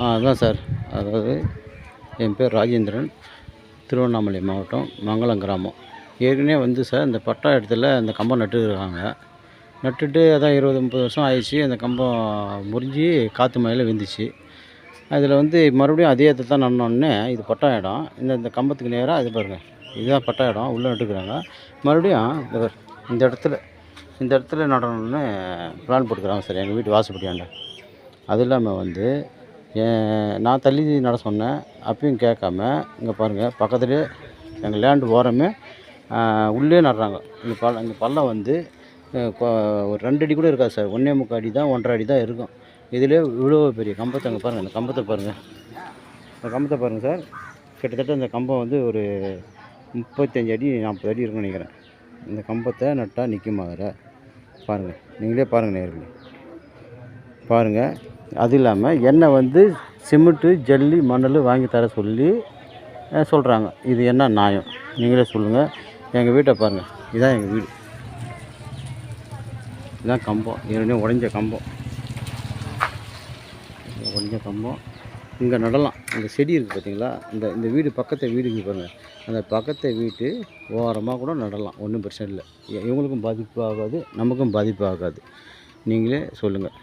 ஆ அதான் சார். அதாவது என் பேர் ராஜேந்திரன். திருவண்ணாமலை மாவட்டம் மங்களம் கிராமம். ஏற்கனவே வந்து சார் இந்த பட்டா இடத்துல இந்த கம்பம் நட்டுருக்காங்க. நட்டுட்டு அதான் இருபது முப்பது வருஷம் ஆயிடுச்சு. அந்த கம்பம் முறிஞ்சு காற்று மழையில் விழுந்துச்சு. அதில் வந்து மறுபடியும் அதே இடத்துல தான் நடனோடனே இது பட்டா இடம். இந்த இந்த கம்பத்துக்கு நேராக இது பாருங்கள் இதுதான் பட்டா இடம். உள்ளே நட்டுக்கிறாங்க மறுபடியும் இந்த இந்த இடத்துல இந்த இடத்துல நடணும்னு பிளான் போட்டுக்கிறாங்க சார். எங்கள் வீட்டு வாசப்படியாண்ட. அது இல்லாமல் வந்து நான் தள்ளி நட சொன்னேன். அப்பயும் கேட்காம இங்கே பாருங்கள் பக்கத்துலேயே எங்கள் லேண்டு ஓரமே உள்ளே நடுறாங்க. இந்த பள்ளம் இந்த பள்ளம் வந்து ஒரு ரெண்டு அடி கூட இருக்காது சார். ஒன்றே முக்கால் அடி தான் ஒன்றரை அடி தான் இருக்கும். இதிலே இவ்வளோ பெரிய கம்பத்தை அங்கே பாருங்கள் இந்த கம்பத்தை பாருங்கள் இந்த கம்பத்தை பாருங்கள் சார். கிட்டத்தட்ட இந்த கம்பம் வந்து ஒரு முப்பத்தஞ்சு அடி நாற்பது அடி இருக்கும்னு நினைக்கிறேன். இந்த கம்பத்தை நட்டால் நிற்குமா அதில் பாருங்கள் நீங்களே பாருங்கள் நேர்களே பாருங்கள் அது இல்லாமல் எண்ணெய் வந்து சிமெண்ட்டு ஜல்லி மணல் வாங்கி தர சொல்லி சொல்கிறாங்க இது என்ன நியாயம்? நீங்களே சொல்லுங்கள் எங்கள் வீட்டை பாருங்கள் இதுதான் எங்கள் வீடு. இதுதான் கம்பம். ஏற்கனவே உடஞ்ச கம்பம். உடஞ்ச கம்பம். இங்கே நடலாம். இந்த செடி இருக்குது பார்த்தீங்களா இந்த இந்த வீடு பக்கத்து வீடு பாருங்கள் அந்த பக்கத்து வீட்டு ஓரமாக கூட நடலாம். ஒன்றும் பிரச்சனை இல்லை. இவங்களுக்கும் பாதிப்பு ஆகாது நமக்கும் பாதிப்பு ஆகாது. நீங்களே சொல்லுங்கள்